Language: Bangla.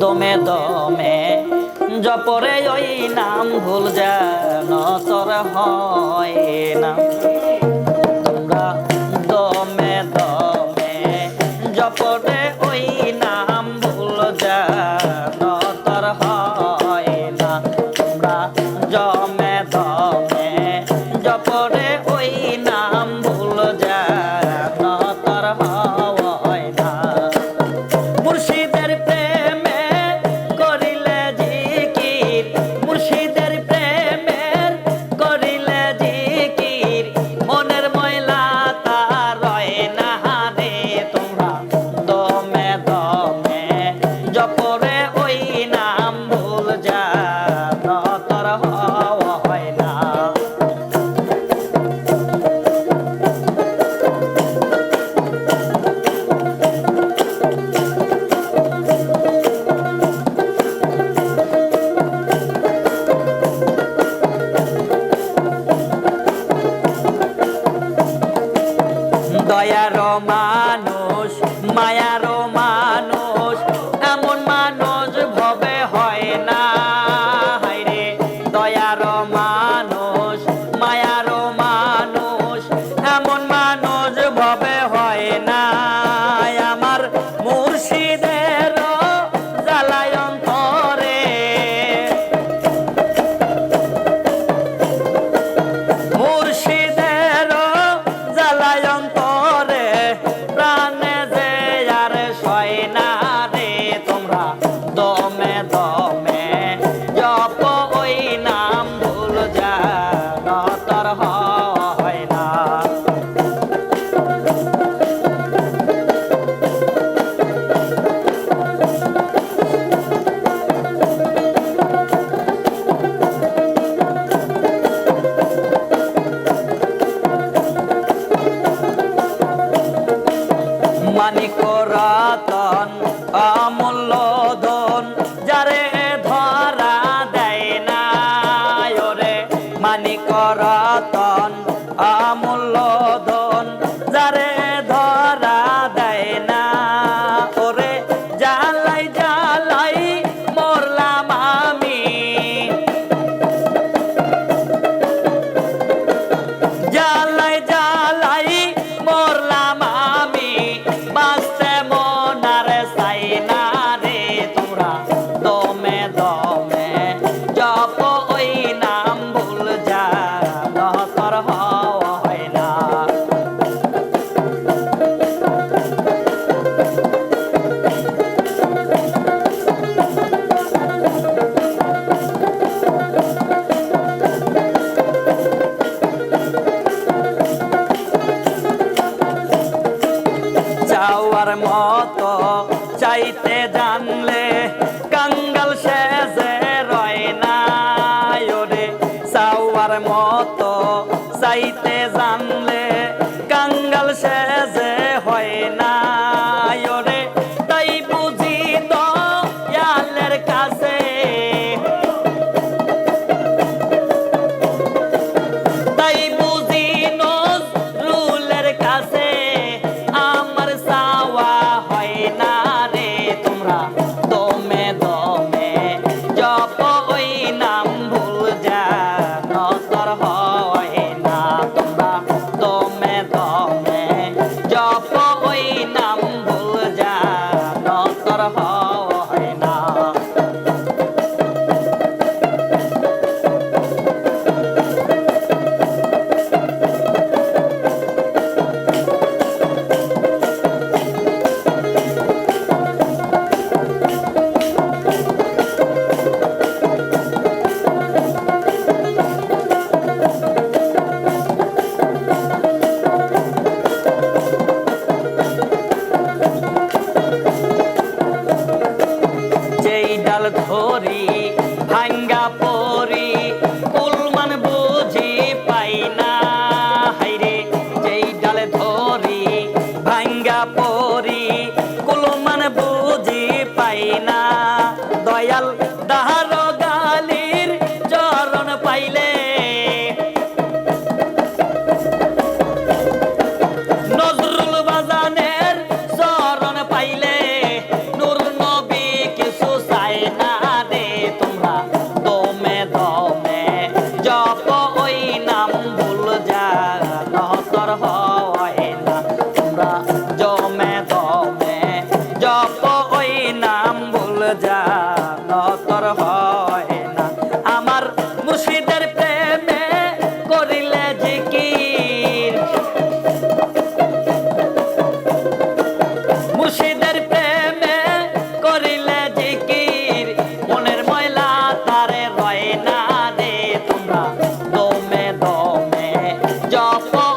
দমে দমে। জপরে ওই নাম ভুল যেন তোর হয় না। তোমরা দমে দমে, জপরে ওই নাম ভুল যেন তোর হয় না। তোমরা জমে দমে, জপরে ওই নাম দয়ার মানুষ মায়ার মানিক রাতন অমূল্য ধন যারে ধরা দেয় না। ওরে মানিক রাতন অমূল্য নাম ভুল যা নতর হয় না। আমার মুর্শিদের প্রেমে করিলে জিকির। মুর্শিদের প্রেমে করিলে জিকির। মনের ময়লা তারে রয় না রে তোমরা। দমে দমে যখন